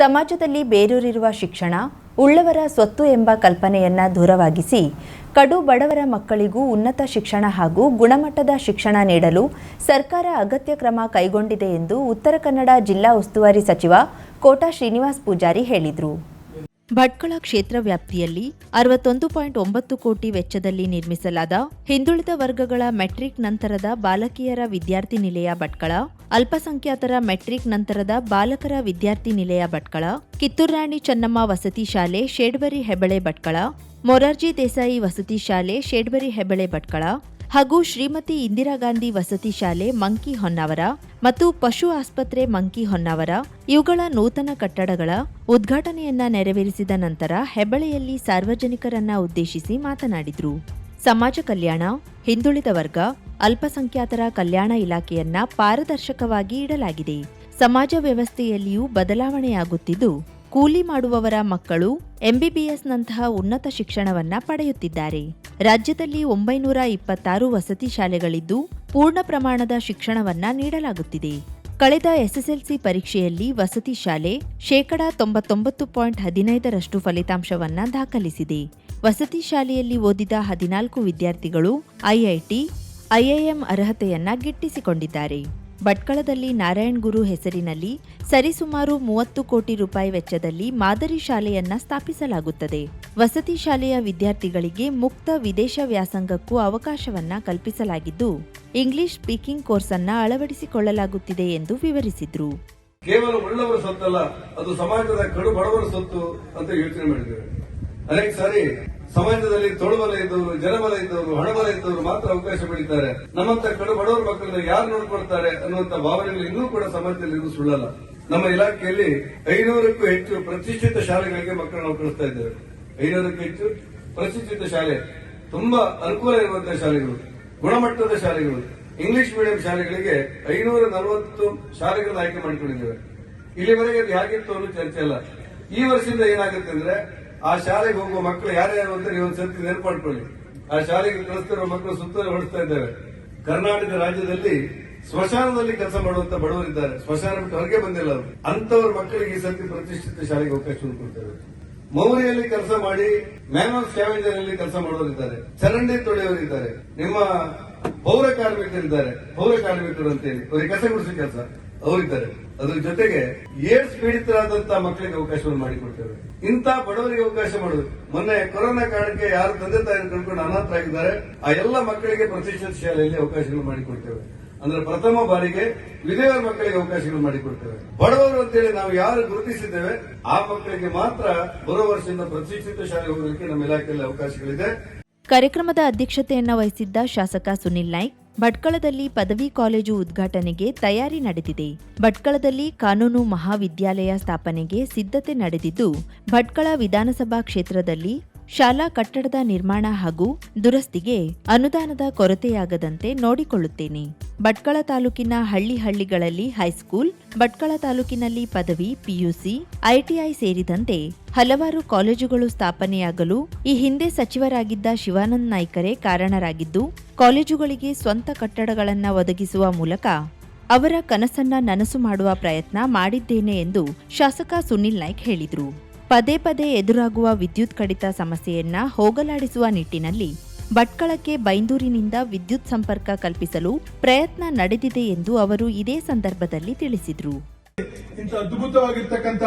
ಸಮಾಜದಲ್ಲಿ ಬೇರೂರಿರುವ ಶಿಕ್ಷಣ, ಉಳ್ಳವರ ಸ್ವತ್ತು ಎಂಬ ಕಲ್ಪನೆಯನ್ನ ದೂರವಾಗಿಸಿ, ಕಡು ಬಡವರ ಮಕ್ಕಳಿಗೂ ಉನ್ನತ ಶಿಕ್ಷಣ ಹಾಗೂ ಗುಣಮಟ್ಟದ ಶಿಕ್ಷಣ ನೀಡಲು ಸರ್ಕಾರ ಅಗತ್ಯ ಕ್ರಮ ಕೈಗೊಂಡಿದೆ ಎಂದು ಉತ್ತರ ಕನ್ನಡ ಜಿಲ್ಲಾ ಉಸ್ತುವಾರಿ ಸಚಿವ ಕೋಟಾ ಶ್ರೀನಿವಾಸ್ ಪೂಜಾರಿ ಹೇಳಿದರು. ಭಟ್ಕಳ ಕ್ಷೇತ್ರ ವ್ಯಾಪ್ತಿಯಲ್ಲಿ ಅರವತ್ತೊಂದು ಪಾಯಿಂಟ್ ಒಂಬತ್ತು ಕೋಟಿ ವೆಚ್ಚದಲ್ಲಿ ನಿರ್ಮಿಸಲಾದ ಹಿಂದುಳಿದ ವರ್ಗಗಳ ಮೆಟ್ರಿಕ್ ನಂತರದ ಬಾಲಕಿಯರ ವಿದ್ಯಾರ್ಥಿ ನಿಲಯ ಭಟ್ಕಳ, ಅಲ್ಪಸಂಖ್ಯಾತರ ಮೆಟ್ರಿಕ್ ನಂತರದ ಬಾಲಕರ ವಿದ್ಯಾರ್ಥಿ ನಿಲಯ ಭಟ್ಕಳ ಕಿತ್ತೂರಾಣಿ ಚೆನ್ನಮ್ಮ ವಸತಿ ಶಾಲೆ ಶೇಡ್ಬರಿ ಹೆಬಳೆ ಭಟ್ಕಳ, ಮೊರಾರ್ಜಿ ದೇಸಾಯಿ ವಸತಿ ಶಾಲೆ ಶೇಡ್ಬರಿ ಹೆಬಳೆ ಭಟ್ಕಳ ಹಾಗೂ ಶ್ರೀಮತಿ ಇಂದಿರಾ ಗಾಂಧಿ ವಸತಿ ಶಾಲೆ ಮಂಕಿ ಹೊನ್ನಾವರ ಮತ್ತು ಪಶು ಆಸ್ಪತ್ರೆ ಮಂಕಿ ಹೊನ್ನಾವರ, ಇವುಗಳ ನೂತನ ಕಟ್ಟಡಗಳ ಉದ್ಘಾಟನೆಯನ್ನ ನೆರವೇರಿಸಿದ ನಂತರ ಹೆಬ್ಬಳೆಯಲ್ಲಿ ಸಾರ್ವಜನಿಕರನ್ನ ಉದ್ದೇಶಿಸಿ ಮಾತನಾಡಿದರು. ಸಮಾಜ ಕಲ್ಯಾಣ, ಹಿಂದುಳಿದ ವರ್ಗ, ಅಲ್ಪಸಂಖ್ಯಾತರ ಕಲ್ಯಾಣ ಇಲಾಖೆಯನ್ನ ಪಾರದರ್ಶಕವಾಗಿ ಇಡಲಾಗಿದೆ. ಸಮಾಜ ವ್ಯವಸ್ಥೆಯಲ್ಲಿಯೂ ಬದಲಾವಣೆಯಾಗುತ್ತಿದ್ದು ಕೂಲಿ ಮಾಡುವವರ ಮಕ್ಕಳು ಎಂಬಿಬಿಎಸ್ನಂತಹ ಉನ್ನತ ಶಿಕ್ಷಣವನ್ನ ಪಡೆಯುತ್ತಿದ್ದಾರೆ. ರಾಜ್ಯದಲ್ಲಿ ಒಂಬೈನೂರ ಇಪ್ಪತ್ತಾರು ವಸತಿ ಶಾಲೆಗಳಿದ್ದು ಪೂರ್ಣ ಪ್ರಮಾಣದ ಶಿಕ್ಷಣವನ್ನ ನೀಡಲಾಗುತ್ತಿದೆ. ಕಳೆದ ಎಸ್ಎಸ್ಎಲ್ಸಿ ಪರೀಕ್ಷೆಯಲ್ಲಿ ವಸತಿ ಶಾಲೆ ಶೇಕಡಾ ತೊಂಬತ್ತೊಂಬತ್ತು ಪಾಯಿಂಟ್ ಹದಿನೈದರಷ್ಟು ಫಲಿತಾಂಶವನ್ನ ದಾಖಲಿಸಿದೆ. ವಸತಿ ಶಾಲೆಯಲ್ಲಿ ಓದಿದ ಹದಿನಾಲ್ಕು ವಿದ್ಯಾರ್ಥಿಗಳು ಐಐಟಿ ಐಐಎಂ ಅರ್ಹತೆಯನ್ನ ಗಿಟ್ಟಿಸಿಕೊಂಡಿದ್ದಾರೆ. ಭಟ್ಕಳದಲ್ಲಿ ನಾರಾಯಣ್ ಗುರು ಹೆಸರಿನಲ್ಲಿ ಸರಿಸುಮಾರು ಮೂವತ್ತು ಕೋಟಿ ರೂಪಾಯಿ ವೆಚ್ಚದಲ್ಲಿ ಮಾದರಿ ಶಾಲೆಯನ್ನ ಸ್ಥಾಪಿಸಲಾಗುತ್ತದೆ. ವಸತಿ ಶಾಲೆಯ ವಿದ್ಯಾರ್ಥಿಗಳಿಗೆ ಮುಕ್ತ ವಿದೇಶ ವ್ಯಾಸಂಗಕ್ಕೂ ಅವಕಾಶವನ್ನ ಕಲ್ಪಿಸಲಾಗಿದ್ದು, ಇಂಗ್ಲಿಷ್ ಸ್ಪೀಕಿಂಗ್ ಕೋರ್ಸ್ ಅನ್ನ ಅಳವಡಿಸಿಕೊಳ್ಳಲಾಗುತ್ತಿದೆ ಎಂದು ವಿವರಿಸಿದ್ರು. ಕೇವಲ ಉಳ್ಳವರ ಸೊತ್ತಲ್ಲ, ಅದು ಸಮಾಜದ ಕಡು ಬಡವರ ಸೊತ್ತು ಅಂತ ಯೋಚನೆ ಮಾಡಿದ್ದೇವೆ. ಅನೇಕ ಸಾರಿ ಸಮಾಜದಲ್ಲಿ ತೊಳುಬಲ ಇದ್ದವರು ಜನಬಲ ಇದ್ದವರು ಹಣಬಲ ಇದ್ದವರು ಮಾತ್ರ ಅವಕಾಶ ಪಡೀತಾರೆ. ನಮ್ಮಂತ ಕಡು ಬಡವರ ಮಕ್ಕಳನ್ನ ಯಾರು ನೋಡ್ಕೊಳ್ತಾರೆ ಅನ್ನುವಂತ ಭಾವನೆಗಳು ಇನ್ನೂ ಕೂಡ ಸಮಾಜದಲ್ಲಿ ಇದು ಸುಳ್ಳಲ್ಲ. ನಮ್ಮ ಇಲಾಖೆಯಲ್ಲಿ ಐನೂರಕ್ಕೂ ಹೆಚ್ಚು ಪ್ರತಿಷ್ಠಿತ ಶಾಲೆಗಳಿಗೆ ಮಕ್ಕಳನ್ನು ಕಳಿಸ್ತಾ ಇದ್ದೇವೆ ಐನೂರಕ್ಕೂ ಹೆಚ್ಚು ಪ್ರತಿಷ್ಠಿತ ಶಾಲೆ. ತುಂಬಾ ಅನುಕೂಲ ಇರುವಂತಹ ಶಾಲೆಗಳು, ಗುಣಮಟ್ಟದ ಶಾಲೆಗಳು. ಇಂಗ್ಲಿಷ್ ಮೀಡಿಯಂ ಶಾಲೆಗಳಿಗೆ ಐನೂರ ನಲವತ್ತು ಶಾಲೆಗಳನ್ನು ಆಯ್ಕೆ ಮಾಡಿಕೊಂಡಿದ್ದೇವೆ. ಇಲ್ಲಿವರೆಗೆ ಅದು ಹೇಗಿತ್ತು ಅನ್ನೋ ಚರ್ಚೆ ಅಲ್ಲ. ಈ ವರ್ಷದಿಂದ ಏನಾಗುತ್ತೆ ಅಂದ್ರೆ ಆ ಶಾಲೆಗೆ ಹೋಗುವ ಮಕ್ಕಳು ಯಾರ್ಯಾರು ಅಂತ ನೀವು ಸತ್ಯ ಮಾಡ್ಕೊಳ್ಳಿ ಆ ಶಾಲೆಗೆ ಕಳಿಸ್ತಿರೋ ಮಕ್ಕಳು ಸುತ್ತಲೂ ಹೊಡಿಸ್ತಾ ಇದ್ದಾರೆ. ಕರ್ನಾಟಕ ರಾಜ್ಯದಲ್ಲಿ ಸ್ಮಶಾನದಲ್ಲಿ ಕೆಲಸ ಮಾಡುವಂತ ಬಡವರಿದ್ದಾರೆ ಸ್ಮಶಾನ ಬಿಟ್ಟು ಹೊರಗೆ ಬಂದಿಲ್ಲ ಅವರು. ಅಂತವ್ರ ಮಕ್ಕಳಿಗೆ ಈ ಸತಿ ಪ್ರತಿಷ್ಠಿತ ಶಾಲೆಗೆ ಅವಕಾಶ ಕೊಡ್ತೇವೆ ಮೌರಿಯಲ್ಲಿ ಕೆಲಸ ಮಾಡಿ, ಮ್ಯಾನ್ ಆಫ್ ಸ್ಕ್ಯಾವೆಂಜರ್ ಅಲ್ಲಿ ಕೆಲಸ ಮಾಡೋರಿದ್ದಾರೆ ಚರಂಡಿ ತೊಳೆಯವರಿದ್ದಾರೆ ನಿಮ್ಮ ಪೌರ ಕಾರ್ಮಿಕರಿದ್ದಾರೆ. ಪೌರ ಕಾರ್ಮಿಕರು ಅಂತೇಳಿ. ಅವರಿಗೆ ಕಸ ಗುಡಿಸೋ ಕೆಲಸ. ಅವರಿದ್ದಾರೆ. ಅದ್ರ ಜೊತೆಗೆ ಏಡ್ಸ್ ಪೀಡಿತರಾದಂತಹ ಮಕ್ಕಳಿಗೆ ಅವಕಾಶವನ್ನು ಮಾಡಿಕೊಡ್ತೇವೆ. ಇಂಥ ಬಡವರಿಗೆ ಅವಕಾಶ ಮಾಡುದು. ಮೊನ್ನೆ ಕೊರೋನಾ ಕಾರಣಕ್ಕೆ ಯಾರು ತಂದೆ ತಾಯಿಯನ್ನು ಕಳ್ಕೊಂಡು ಅನಾಥರಾಗಿದ್ದಾರೆ. ಆ ಎಲ್ಲ ಮಕ್ಕಳಿಗೆ ಪ್ರತಿಷ್ಠಿತ ಶಾಲೆಯಲ್ಲಿ ಅವಕಾಶಗಳು ಮಾಡಿಕೊಡ್ತೇವೆ. ಅಂದ್ರೆ ಪ್ರಥಮ ಬಾರಿಗೆ ವಿಧೇಯರ ಮಕ್ಕಳಿಗೆ ಅವಕಾಶಗಳು ಮಾಡಿಕೊಡ್ತೇವೆ. ಬಡವರು ಅಂತೇಳಿ ನಾವು ಯಾರು ಗುರುತಿಸಿದ್ದೇವೆ, ಆ ಮಕ್ಕಳಿಗೆ ಮಾತ್ರ ಬರೋ ವರ್ಷದಿಂದ ಪ್ರತಿಷ್ಠಿತ ಶಾಲೆಗೆ ಹೋಗಲಿಕ್ಕೆ ನಮ್ಮ ಇಲಾಖೆಯಲ್ಲಿ ಅವಕಾಶಗಳಿದೆ. ಕಾರ್ಯಕ್ರಮದ ಅಧ್ಯಕ್ಷತೆಯನ್ನ ವಹಿಸಿದ್ದ ಶಾಸಕ ಸುನಿಲ್ ನಾಯ್ಕ್ ಭಟ್ಕಳದಲ್ಲಿ ಪದವಿ ಕಾಲೇಜು ಉದ್ಘಾಟನೆಗೆ ತಯಾರಿ ನಡೆದಿದೆ. ಭಟ್ಕಳದಲ್ಲಿ ಕಾನೂನು ಮಹಾವಿದ್ಯಾಲಯ ಸ್ಥಾಪನೆಗೆ ಸಿದ್ಧತೆ ನಡೆದಿದ್ದು, ಭಟ್ಕಳ ವಿಧಾನಸಭಾ ಕ್ಷೇತ್ರದಲ್ಲಿ ಶಾಲಾ ಕಟ್ಟಡದ ನಿರ್ಮಾಣ ಹಾಗೂ ದುರಸ್ತಿಗೆ ಅನುದಾನದ ಕೊರತೆಯಾಗದಂತೆ ನೋಡಿಕೊಳ್ಳುತ್ತೇನೆ. ಭಟ್ಕಳ ತಾಲೂಕಿನ ಹಳ್ಳಿ ಹಳ್ಳಿಗಳಲ್ಲಿ ಹೈಸ್ಕೂಲ್, ಭಟ್ಕಳ ತಾಲೂಕಿನಲ್ಲಿ ಪದವಿ, ಪಿಯುಸಿ, ಐಟಿಐ ಸೇರಿದಂತೆ ಹಲವಾರು ಕಾಲೇಜುಗಳು ಸ್ಥಾಪನೆಯಾಗಲು ಈ ಹಿಂದೆ ಸಚಿವರಾಗಿದ್ದ ಶಿವಾನಂದ್ ನಾಯ್ಕರೇ ಕಾರಣರಾಗಿದ್ದು, ಕಾಲೇಜುಗಳಿಗೆ ಸ್ವಂತ ಕಟ್ಟಡಗಳನ್ನು ಒದಗಿಸುವ ಮೂಲಕ ಅವರ ಕನಸನ್ನ ನನಸು ಮಾಡುವ ಪ್ರಯತ್ನ ಮಾಡಿದ್ದೇನೆ ಎಂದು ಶಾಸಕ ಸುನಿಲ್ ನಾಯ್ಕ್ ಹೇಳಿದರು. ಪದೇ ಪದೇ ಎದುರಾಗುವ ವಿದ್ಯುತ್ ಕಡಿತ ಸಮಸ್ಯೆಯನ್ನ ಹೋಗಲಾಡಿಸುವ ನಿಟ್ಟಿನಲ್ಲಿ ಭಟ್ಕಳಕ್ಕೆ ಬೈಂದೂರಿನಿಂದ ವಿದ್ಯುತ್ ಸಂಪರ್ಕ ಕಲ್ಪಿಸಲು ಪ್ರಯತ್ನ ನಡೆದಿದೆ ಎಂದು ಅವರು ಇದೇ ಸಂದರ್ಭದಲ್ಲಿ ತಿಳಿಸಿದರು. ಇಂಥ ಅದ್ಭುತವಾಗಿರ್ತಕ್ಕಂಥ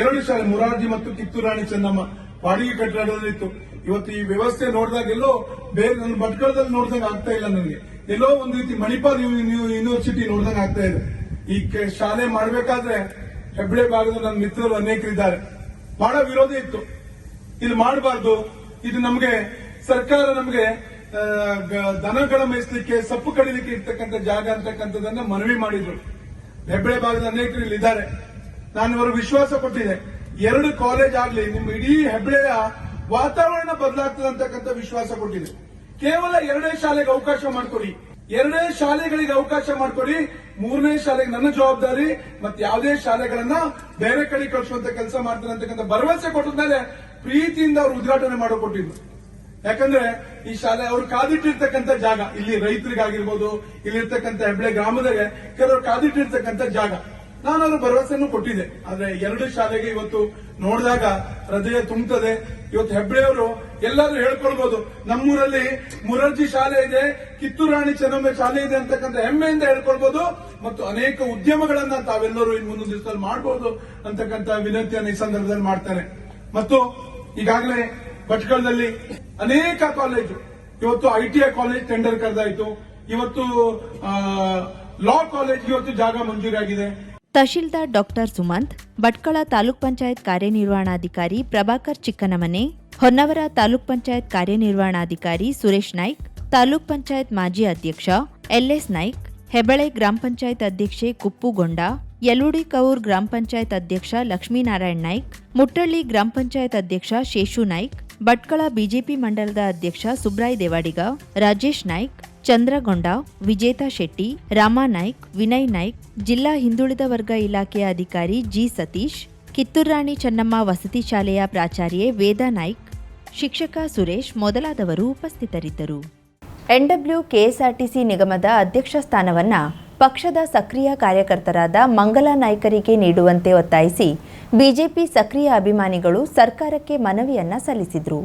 ಎರಡು ಶಾಲೆ, ಮುರಾರ್ಜಿ ಮತ್ತು ಕಿತ್ತೂರಾಣಿ ಚೆನ್ನಮ್ಮ ಬಾಡಿಗೆ ಕಟ್ಟಡದಲ್ಲಿತ್ತು. ಇವತ್ತು ಈ ವ್ಯವಸ್ಥೆ ನೋಡಿದಾಗೆಲ್ಲೋ ಬೇರೆ ನನ್ನ ಭಟ್ಕಳದಲ್ಲಿ ನೋಡಿದಂಗೆ ಆಗ್ತಾ ಇಲ್ಲ ನನಗೆ. ಎಲ್ಲೋ ಒಂದು ರೀತಿ ಮಣಿಪಾಲ್ ಯೂನಿವರ್ಸಿಟಿ ನೋಡಿದಂಗೆ ಆಗ್ತಾ ಇದೆ. ಈ ಶಾಲೆ ಮಾಡಬೇಕಾದ್ರೆ ಹೆಬ್ಬಳೆ ಭಾಗದ ನನ್ನ ಮಿತ್ರರು ಅನೇಕರಿದ್ದಾರೆ. ಬಹಳ ವಿರೋಧ ಇತ್ತು. ಇದು ಮಾಡಬಾರ್ದು. ಇದು ನಮಗೆ ಸರ್ಕಾರ ನಮಗೆ ದನಗಳ ಮೇಯಿಸ್ಲಿಕ್ಕೆ ಸಪ್ಪು ಕಡಿಲಿಕ್ಕೆ ಇರ್ತಕ್ಕಂಥ ಜಾಗ ಅಂತಕ್ಕಂಥದ್ದನ್ನ ಮನವಿ ಮಾಡಿದ್ರು. ಹೆಬ್ಬಳೆ ಭಾಗದ ಅನೇಕರು ಇಲ್ಲಿದ್ದಾರೆ. ನಾನು ಇವರು ವಿಶ್ವಾಸ ಕೊಟ್ಟಿದೆ. ಎರಡು ಕಾಲೇಜ್ ಆಗಲಿ, ನಿಮ್ಮ ಇಡೀ ಹೆಬ್ಬಳೆಯ ವಾತಾವರಣ ಬದಲಾಗ್ತದೆ ಅಂತಕ್ಕಂಥ ವಿಶ್ವಾಸ ಕೊಟ್ಟಿದೆ. ಕೇವಲ ಎರಡೇ ಶಾಲೆಗೆ ಅವಕಾಶ ಮಾಡಿಕೊಡಿ. ಎರಡೇ ಶಾಲೆಗಳಿಗೆ ಅವಕಾಶ ಮಾಡಿಕೊಡಿ. ಮೂರನೇ ಶಾಲೆಗೆ ನನ್ನ ಜವಾಬ್ದಾರಿ. ಮತ್ತೆ ಯಾವುದೇ ಶಾಲೆಗಳನ್ನ ಬೇರೆ ಕಡೆ ಕಳಿಸುವಂತ ಕೆಲಸ ಮಾಡ್ತಾರೆ ಅಂತಕ್ಕಂಥ ಭರವಸೆ ಕೊಟ್ಟಿದ್ಮೇಲೆ ಮೇಲೆ ಪ್ರೀತಿಯಿಂದ ಅವರು ಉದ್ಘಾಟನೆ ಮಾಡಿಕೊಟ್ಟಿದ್ರು ಯಾಕಂದ್ರೆ ಈ ಶಾಲೆ ಅವ್ರು ಕಾದಿಟ್ಟಿರ್ತಕ್ಕಂಥ ಜಾಗ, ಇಲ್ಲಿ ರೈತರಿಗಾಗಿರ್ಬೋದು, ಇಲ್ಲಿರ್ತಕ್ಕಂಥ ಹೆಬ್ಳೆ ಗ್ರಾಮದಲ್ಲಿ ಕೆಲವರು ಕಾದಿಟ್ಟಿರ್ತಕ್ಕಂಥ ಜಾಗ. ನಾನು ಅದ್ರ ಭರವಸೆಯನ್ನು ಕೊಟ್ಟಿದ್ದೆ. ಆದ್ರೆ ಎರಡು ಶಾಲೆಗೆ ಇವತ್ತು ನೋಡಿದಾಗ ಹೃದಯ ತುಂಬುತ್ತದೆ ಇವತ್ತು ಹೆಬ್ಳೆಯವರು ಎಲ್ಲರೂ ಹೇಳ್ಕೊಳ್ಬಹುದು ನಮ್ಮೂರಲ್ಲಿ ಮುರಾರ್ಜಿ ಶಾಲೆ ಇದೆ ಕಿತ್ತೂರು ರಾಣಿ ಚೆನ್ನಮ್ಮ ಶಾಲೆ ಇದೆ ಅಂತಕ್ಕಂಥ ಹೆಮ್ಮೆಯಿಂದ ಹೇಳ್ಕೊಳ್ಬಹುದು ಮತ್ತು ಅನೇಕ ಉದ್ಯಮಗಳನ್ನ ತಾವೆಲ್ಲರೂ ಇನ್ನು ಮುಂದಿನ ದಿವಸದಲ್ಲಿ ಮಾಡಬಹುದು ಅಂತಕ್ಕಂಥ ವಿನಂತಿಯನ್ನು ಈ ಸಂದರ್ಭದಲ್ಲಿ ಮಾಡ್ತಾರೆ ಮತ್ತು ಈಗಾಗಲೇ ಭಟ್ಕಳದಲ್ಲಿ ಅನೇಕ ಕಾಲೇಜು. ಇವತ್ತು ಐಟಿಐ ಕಾಲೇಜ್ ಟೆಂಡರ್ ಕರೆದಾಯಿತು. ಇವತ್ತು ಲಾ ಕಾಲೇಜ್ ಇವತ್ತು ಜಾಗ ಮಂಜೂರಾಗಿದೆ. ತಹಶೀಲ್ದಾರ್ ಡಾಕ್ಟರ್ ಸುಮಂತ್, ಭಟ್ಕಳ ತಾಲೂಕ್ ಪಂಚಾಯತ್ ಕಾರ್ಯನಿರ್ವಹಣಾಧಿಕಾರಿ ಪ್ರಭಾಕರ್ ಚಿಕ್ಕನಮನೆ, ಹೊನ್ನವರ ತಾಲೂಕ್ ಪಂಚಾಯತ್ ಕಾರ್ಯನಿರ್ವಹಣಾಧಿಕಾರಿ ಸುರೇಶ್ ನಾಯ್ಕ್, ತಾಲೂಕ್ ಪಂಚಾಯತ್ ಮಾಜಿ ಅಧ್ಯಕ್ಷ ಎಲ್ಎಸ್ ನಾಯ್ಕ್, ಹೆಬಳೆ ಗ್ರಾಮ ಪಂಚಾಯತ್ ಅಧ್ಯಕ್ಷೆ ಕುಪ್ಪುಗೊಂಡ ಯಲುಡಿ ಕೌರ್ ಗ್ರಾಮ ಪಂಚಾಯತ್ ಅಧ್ಯಕ್ಷ ಲಕ್ಷ್ಮೀನಾರಾಯಣ್ ನಾಯ್ಕ್ ಮುಟ್ಟಳ್ಳಿ ಗ್ರಾಮ ಪಂಚಾಯತ್ ಅಧ್ಯಕ್ಷ ಶೇಷು ನಾಯ್ಕ್, ಭಟ್ಕಳ ಬಿಜೆಪಿ ಮಂಡಲದ ಅಧ್ಯಕ್ಷ ಸುಬ್ರಾಯ್ ದೇವಾಡಿಗ, ರಾಜೇಶ್ ನಾಯ್ಕ್ ಚಂದ್ರಗೊಂಡ, ವಿಜೇತಾ ಶೆಟ್ಟಿ ರಾಮಾನಾಯ್ಕ್ ವಿನಯ್ ನಾಯ್ಕ್, ಜಿಲ್ಲಾ ಹಿಂದುಳಿದ ವರ್ಗ ಇಲಾಖೆಯ ಅಧಿಕಾರಿ ಜಿ ಸತೀಶ್ ಕಿತ್ತೂರಾಣಿ ಚೆನ್ನಮ್ಮ ವಸತಿ ಶಾಲೆಯ ಪ್ರಾಚಾರ್ಯೆ ವೇದಾ ನಾಯ್ಕ್, ಶಿಕ್ಷಕ ಸುರೇಶ್ ಮೊದಲಾದವರು ಉಪಸ್ಥಿತರಿದ್ದರು. ಎನ್ಡಬ್ಲ್ಯೂ ಕೆಎಸ್ಆರ್ಟಿಸಿ ನಿಗಮದ ಅಧ್ಯಕ್ಷ ಸ್ಥಾನವನ್ನು ಪಕ್ಷದ ಸಕ್ರಿಯ ಕಾರ್ಯಕರ್ತರಾದ ಮಂಗಲ ನಾಯ್ಕರಿಗೆ ನೀಡುವಂತೆ ಒತ್ತಾಯಿಸಿ ಬಿಜೆಪಿ ಸಕ್ರಿಯ ಅಭಿಮಾನಿಗಳು ಸರ್ಕಾರಕ್ಕೆ ಮನವಿಯನ್ನ ಸಲ್ಲಿಸಿದರು.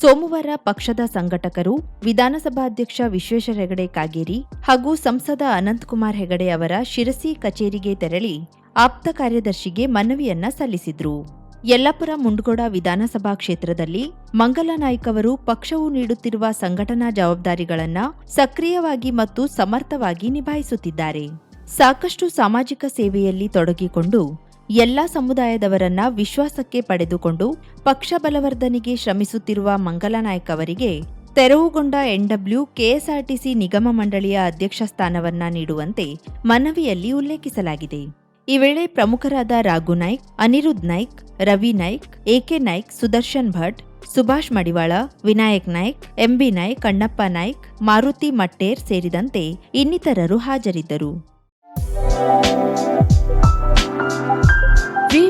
ಸೋಮವಾರ ಪಕ್ಷದ ಸಂಘಟಕರು, ವಿಧಾನಸಭಾಧ್ಯಕ್ಷ ವಿಶ್ವೇಶ್ವರ ಹೆಗಡೆ ಕಾಗೇರಿ ಹಾಗೂ ಸಂಸದ ಅನಂತಕುಮಾರ್ ಹೆಗಡೆ ಅವರ ಶಿರಸಿ ಕಚೇರಿಗೆ ತೆರಳಿ ಆಪ್ತ ಕಾರ್ಯದರ್ಶಿಗೆ ಮನವಿಯನ್ನ ಸಲ್ಲಿಸಿದ್ರು. ಯಲ್ಲಾಪುರ ಮುಂಡಗೋಡ ವಿಧಾನಸಭಾ ಕ್ಷೇತ್ರದಲ್ಲಿ ಮಂಗಲ ನಾಯ್ಕ್ ಅವರು ಪಕ್ಷವು ನೀಡುತ್ತಿರುವ ಸಂಘಟನಾ ಜವಾಬ್ದಾರಿಗಳನ್ನ ಸಕ್ರಿಯವಾಗಿ ಮತ್ತು ಸಮರ್ಥವಾಗಿ ನಿಭಾಯಿಸುತ್ತಿದ್ದಾರೆ. ಸಾಕಷ್ಟು ಸಾಮಾಜಿಕ ಸೇವೆಯಲ್ಲಿ ತೊಡಗಿಕೊಂಡು ಎಲ್ಲಾ ಸಮುದಾಯದವರನ್ನ ವಿಶ್ವಾಸಕ್ಕೆ ಪಡೆದುಕೊಂಡು ಪಕ್ಷ ಬಲವರ್ಧನೆಗೆ ಶ್ರಮಿಸುತ್ತಿರುವ ಮಂಗಲ ನಾಯ್ಕ್ ಅವರಿಗೆ ತೆರವುಗೊಂಡ ಎನ್ಡಬ್ಲ್ಯೂ ಕೆಎಸ್ಆರ್ಟಿಸಿ ನಿಗಮ ಮಂಡಳಿಯ ಅಧ್ಯಕ್ಷ ಸ್ಥಾನವನ್ನ ನೀಡುವಂತೆ ಮನವಿಯಲ್ಲಿ ಉಲ್ಲೇಖಿಸಲಾಗಿದೆ. ಈ ವೇಳೆ ಪ್ರಮುಖರಾದ ರಾಘು ನಾಯ್ಕ್ ಅನಿರುದ್ ನಾಯ್ಕ್, ರವಿ ನಾಯ್ಕ್, ಎಕೆ ನಾಯ್ಕ್, ಸುದರ್ಶನ್ ಭಟ್, ಸುಭಾಷ್ ಮಡಿವಾಳ, ವಿನಾಯಕ್ ನಾಯ್ಕ್, ಎಂಬಿ ನಾಯ್ಕ್ ಅಣ್ಣಪ್ಪ ನಾಯ್ಕ್, ಮಾರುತಿ ಮಟ್ಟೇರ್ ಸೇರಿದಂತೆ ಇನ್ನಿತರರು ಹಾಜರಿದ್ದರು.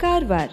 Karwar